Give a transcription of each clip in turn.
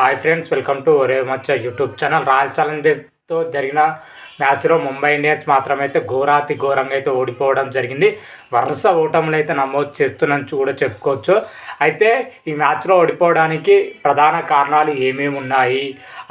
Hi friends welcome to ఒరే మచ్చ YouTube channel royal ఛాలెంజర్స్తో జరిగిన మ్యాచ్లో ముంబై ఇండియన్స్ మాత్రమైతే ఘోరాతి ఘోరంగా అయితే ఓడిపోవడం జరిగింది. వరుస ఓటములు అయితే నమోదు చేస్తున్నాను కూడా చెప్పుకోవచ్చు. అయితే ఈ మ్యాచ్లో ఓడిపోవడానికి ప్రధాన కారణాలు ఏమేమి ఉన్నాయి?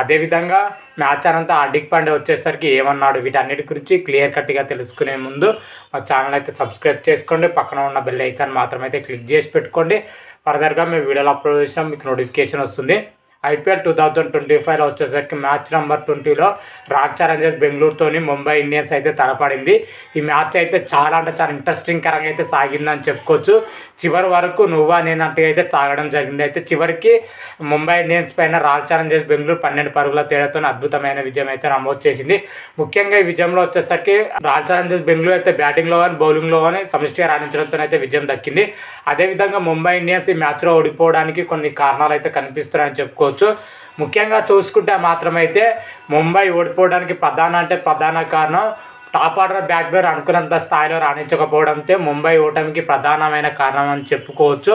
అదేవిధంగా మ్యాచ్ అనంతా హార్దిక్ పాండే వచ్చేసరికి ఏమన్నాడు? వీటన్నిటి గురించి క్లియర్ కట్గా తెలుసుకునే ముందు మా ఛానల్ అయితే సబ్స్క్రైబ్ చేసుకోండి. పక్కన ఉన్న బెల్ ఐకాన్ మాత్రమైతే క్లిక్ చేసి పెట్టుకోండి. ఫర్దర్గా మేము వీడియోలో అప్లోడ్ చేసినా మీకు నోటిఫికేషన్ వస్తుంది. ఐపీఎల్ టూ థౌజండ్ ట్వంటీ ఫైవ్లో వచ్చేసరికి మ్యాచ్ నెంబర్ ట్వంటీలో రాయల్ ఛాలెంజర్స్ బెంగళూరుతోని ముంబై ఇండియన్స్ అయితే తలపడింది. ఈ మ్యాచ్ అయితే చాలా అంటే చాలా ఇంట్రెస్టింగ్ కరంగా అయితే సాగిందని చెప్పుకోవచ్చు. చివరి వరకు నువ్వా నేనట్టుగా అయితే సాగడం జరిగింది. అయితే చివరికి ముంబై ఇండియన్స్ పైన రాయల్ ఛాలెంజర్స్ బెంగళూరు పన్నెండు పరుగుల తేడాతో అద్భుతమైన విజయం అయితే నమోదు చేసింది. ముఖ్యంగా ఈ విజయంలో వచ్చేసరికి రాయల్ ఛాలెంజర్స్ బెంగళూరు అయితే బ్యాటింగ్లో కానీ బౌలింగ్లో కానీ సమిష్టిగా రాణించడంతో అయితే విజయం దక్కింది. అదేవిధంగా ముంబై ఇండియన్స్ ఈ మ్యాచ్లో ఓడిపోవడానికి కొన్ని కారణాలు అయితే కనిపిస్తున్నాయని చెప్పుకోవచ్చు. ముఖ్యంగా చూసుకుంటే మాత్రమైతే ముంబై ఓడిపోవడానికి ప్రధాన అంటే ప్రధాన కారణం టాప్ ఆర్డర్ బ్యాట్స్మెన్ అనుకున్నంత స్థాయిలో రాణించకపోవడంతో ముంబై ఓటమికి ప్రధానమైన కారణం అని చెప్పుకోవచ్చు.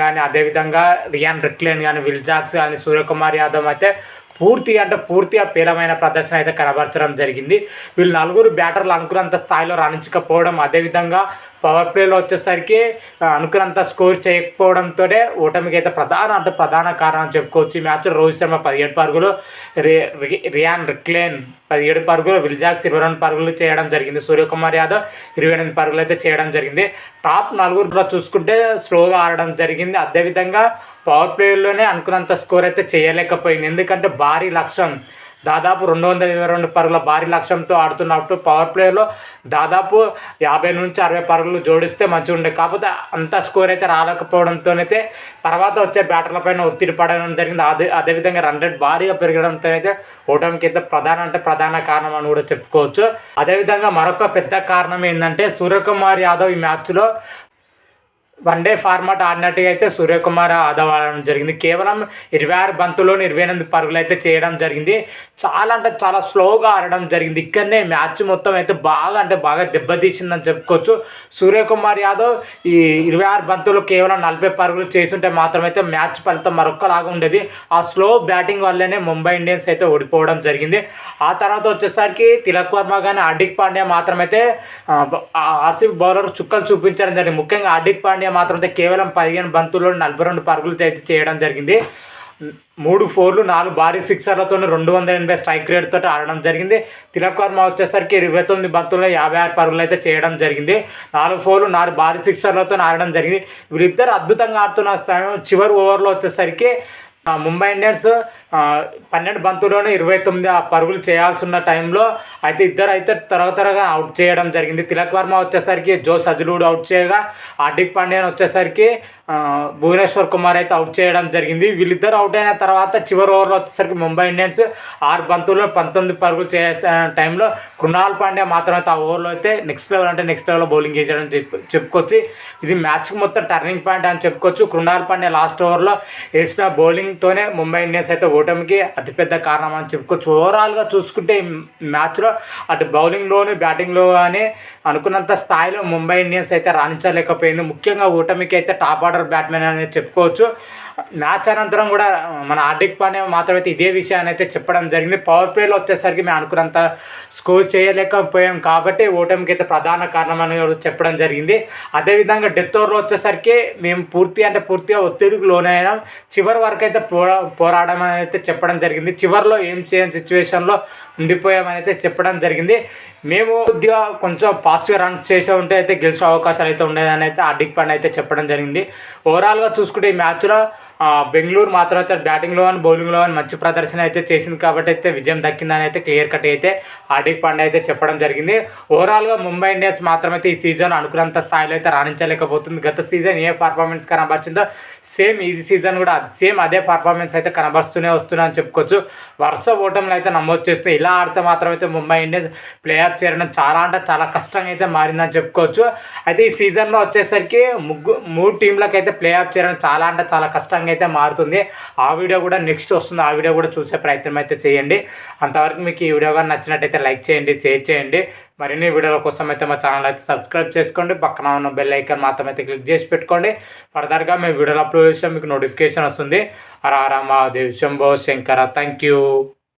కానీ అదేవిధంగా రియాన్ రిక్లేన్ కానీ విల్జాక్స్ కానీ సూర్యకుమార్ యాదవ్ అయితే పూర్తి అంటే పూర్తిగా పీలమైన ప్రదర్శన అయితే కనబరచడం జరిగింది. వీళ్ళు నలుగురు బ్యాటర్లు అనుకున్నంత స్థాయిలో రాణించకపోవడం అదేవిధంగా పవర్ ప్లేలో వచ్చేసరికి అనుకున్నంత స్కోర్ చేయకపోవడంతోనే ఓటమికి అయితే ప్రధాన అంటే ప్రధాన కారణం చెప్పుకోవచ్చు. ఈ మ్యాచ్లో రోహిత్ శర్మ పదిహేడు పరుగులు రి రి- రియాన్ రిక్లేన్ పదిహేడు పరుగులు విల్జాక్స్ ఇరవై రెండు పరుగులు చేయడం జరిగింది. సూర్యకుమార్ యాదవ్ ఇరవై ఎనిమిది పరుగులు అయితే చేయడం జరిగింది. టాప్ నలుగురులో చూసుకుంటే స్లోగా ఆడడం జరిగింది. అదేవిధంగా పవర్ ప్లేలోనే అనుకున్నంత స్కోర్ అయితే చేయలేకపోయింది. ఎందుకంటే భారీ లక్ష్యం. దాదాపు రెండు వందల ఇరవై రెండు పరుగుల భారీ లక్ష్యంతో ఆడుతున్నప్పుడు పవర్ ప్లేలో దాదాపు యాభై నుంచి అరవై పరుగులు జోడిస్తే మంచిగా ఉండే. కాకపోతే అంత స్కోర్ అయితే రాలేకపోవడంతోనైతే తర్వాత వచ్చే బ్యాటర్ల పైన ఒత్తిడి పడడం జరిగింది. అదే అదేవిధంగా రన్ రేట్ భారీగా పెరగడంతో అయితే ఓటమికి అయితే ప్రధాన అంటే ప్రధాన కారణం అని కూడా చెప్పుకోవచ్చు. అదేవిధంగా మరొక పెద్ద కారణం ఏంటంటే సూర్యకుమార్ యాదవ్ ఈ మ్యాచ్లో వన్ డే ఫార్మాట్ ఆడినట్టుగా అయితే సూర్యకుమార్ యాదవ్ ఆడడం జరిగింది. కేవలం ఇరవై ఆరు బంతుల్లోని ఇరవై ఎనిమిది పరుగులు అయితే చేయడం జరిగింది. చాలా అంటే చాలా స్లోగా ఆడడం జరిగింది. ఇక్కడనే మ్యాచ్ మొత్తం అయితే బాగా అంటే బాగా దెబ్బతీసిందని చెప్పుకోవచ్చు. సూర్యకుమార్ యాదవ్ ఈ ఇరవై ఆరు బంతులు కేవలం నలభై పరుగులు చేస్తుంటే మాత్రమైతే మ్యాచ్ ఫలితం మరొకలాగా ఉండేది. ఆ స్లో బ్యాటింగ్ వల్లనే ముంబై ఇండియన్స్ అయితే ఓడిపోవడం జరిగింది. ఆ తర్వాత వచ్చేసరికి తిలక్ వర్మ కానీ హార్దిక్ పాండ్యా మాత్రమైతే ఆర్సీబీ బౌలర్ చుక్కలు చూపించడం జరిగింది. ముఖ్యంగా హార్దిక్ పాండ్యా మాత్రమైతే కేవలం పదిహేను బంతుల్లో నలభై రెండు పరుగులు అయితే చేయడం జరిగింది. మూడు ఫోర్లు నాలుగు భారీ సిక్సర్లతో రెండు వందల ఎనభై స్ట్రైక్ రేట్తో ఆడడం జరిగింది. తిలక్ వర్మ వచ్చేసరికి ఇరవై తొమ్మిది బంతుల్లో యాభై ఆరు పరుగులు అయితే చేయడం జరిగింది. నాలుగు ఫోర్లు నాలుగు భారీ సిక్సర్లతో ఆడడం జరిగింది. వీరిద్దరు అద్భుతంగా ఆడుతున్న సమయం చివరి ఓవర్లో వచ్చేసరికి ముంబై ఇండియన్స్ పన్నెండు బంతుల్లోనే ఇరవై తొమ్మిది ఆ పరుగులు చేయాల్సి ఉన్న టైంలో అయితే ఇద్దరు అయితే త్వరగా అవుట్ చేయడం జరిగింది. తిలక్ వర్మ వచ్చేసరికి జో సజలుడు అవుట్ చేయగా హార్దిక్ పాండ్యాన్ వచ్చేసరికి భువనేశ్వర్ కుమార్ అయితే అవుట్ చేయడం జరిగింది. వీళ్ళిద్దరు అవుట్ అయిన తర్వాత చివరి ఓవర్లో వచ్చేసరికి ముంబై ఇండియన్స్ ఆరు బంతుల్లో పంతొమ్మిది పరుగులు చేసే టైంలో కృణాల్ పాండ్యా మాత్రం అయితే ఆ ఓవర్లో అయితే నెక్స్ట్ లెవెల్ అంటే నెక్స్ట్ లెవెల్లో బౌలింగ్ చేశాడని చెప్పు చెప్పుకోవచ్చు. ఇది మ్యాచ్కి మొత్తం టర్నింగ్ పాయింట్ అని చెప్పుకోవచ్చు. కృణాల్ పాండ్యా లాస్ట్ ఓవర్లో వేసిన బౌలింగ్తోనే ముంబై ఇండియన్స్ అయితే ఓటమికి అతిపెద్ద కారణం అని చెప్పుకోవచ్చు. ఓవరాల్గా చూసుకుంటే ఈ మ్యాచ్లో అటు బౌలింగ్లోని బ్యాటింగ్లో కానీ అనుకున్నంత స్థాయిలో ముంబై ఇండియన్స్ అయితే రాణించలేకపోయింది. ముఖ్యంగా ఓటమికి అయితే టాప్ ఆర్డర్ బ్యాట్మెన్ అనేది చెప్పుకోవచ్చు. మ్యాచ్ అనంతరం కూడా మన హార్దిక్ మాత్రం అయితే ఇదే విషయాన్ని అయితే చెప్పడం జరిగింది. పవర్ ప్లేలో వచ్చేసరికి మేము అనుకున్నంత స్కోర్ చేయలేకపోయాం కాబట్టి ఓటమికి అయితే ప్రధాన కారణం అని కూడా చెప్పడం జరిగింది. అదేవిధంగా డెత్ ఓవర్లో వచ్చేసరికి మేము పూర్తి అంటే పూర్తిగా ఒత్తిడికి లోనైనాం చివరి వరకు అయితే పోరా పోరాడడం అయితే చెప్పడం జరిగింది. చివరిలో ఏం చేయని సిచ్యువేషన్లో ఉండిపోయామని అయితే చెప్పడం జరిగింది. మేము కొద్దిగా కొంచెం పాజిటివ్ రన్ చేసే ఉంటే అయితే గెలిచే అవకాశాలు అయితే ఉండేదని అయితే హార్దిక్ పాండే అయితే చెప్పడం జరిగింది. ఓవరాల్గా చూసుకుంటే ఈ మ్యాచ్లో బెంగళూరు మాత్రం అయితే బ్యాటింగ్లో అని బౌలింగ్లో అని మంచి ప్రదర్శన అయితే చేసింది కాబట్టి అయితే విజయం దక్కిందని అయితే క్లియర్ కట్ అయితే హార్దిక్ పాండ్యా అయితే చెప్పడం జరిగింది. ఓవరాల్గా ముంబై ఇండియన్స్ మాత్రమైతే ఈ సీజన్ అనుకున్నంత స్థాయిలో అయితే రాణించలేకపోతుంది. గత సీజన్ ఏ పర్ఫార్మెన్స్ కనబరిచిందో సేమ్ ఈ సీజన్ కూడా సేమ్ అదే పర్ఫార్మెన్స్ అయితే కనబరుస్తూనే వస్తున్నా అని చెప్పుకోవచ్చు. వరుస ఓటములు అయితే నమోదు చేస్తే ఇలా ఆడితే మాత్రం అయితే ముంబై ఇండియన్స్ ప్లే ఆఫ్ చేరడం చాలా అంటే చాలా కష్టంగా అయితే మారిందని చెప్పుకోవచ్చు. అయితే ఈ సీజన్లో వచ్చేసరికి ముగ్గు మూడు టీంలకు అయితే ప్లే ఆఫ్ చేయడం చాలా అంటే చాలా కష్టంగా అయితే మారుతుంది. ఆ వీడియో కూడా నెక్స్ట్ వస్తుంది. ఆ వీడియో కూడా చూసే ప్రయత్నం అయితే చేయండి. అంతవరకు మీకు ఈ వీడియో కానీ నచ్చినట్టయితే లైక్ చేయండి షేర్ చేయండి. మరిన్ని వీడియోల కోసం అయితే మా ఛానల్ అయితే సబ్స్క్రైబ్ చేసుకోండి. పక్కన ఉన్న బెల్ ఐకాన్ మాత్రం అయితే క్లిక్ చేసి పెట్టుకోండి. ఫర్దర్గా మేము వీడియోలు అప్లోడ్ చేస్తే మీకు నోటిఫికేషన్ వస్తుంది. హర హర మహాదేవ్ శంభో శంకర. Thank you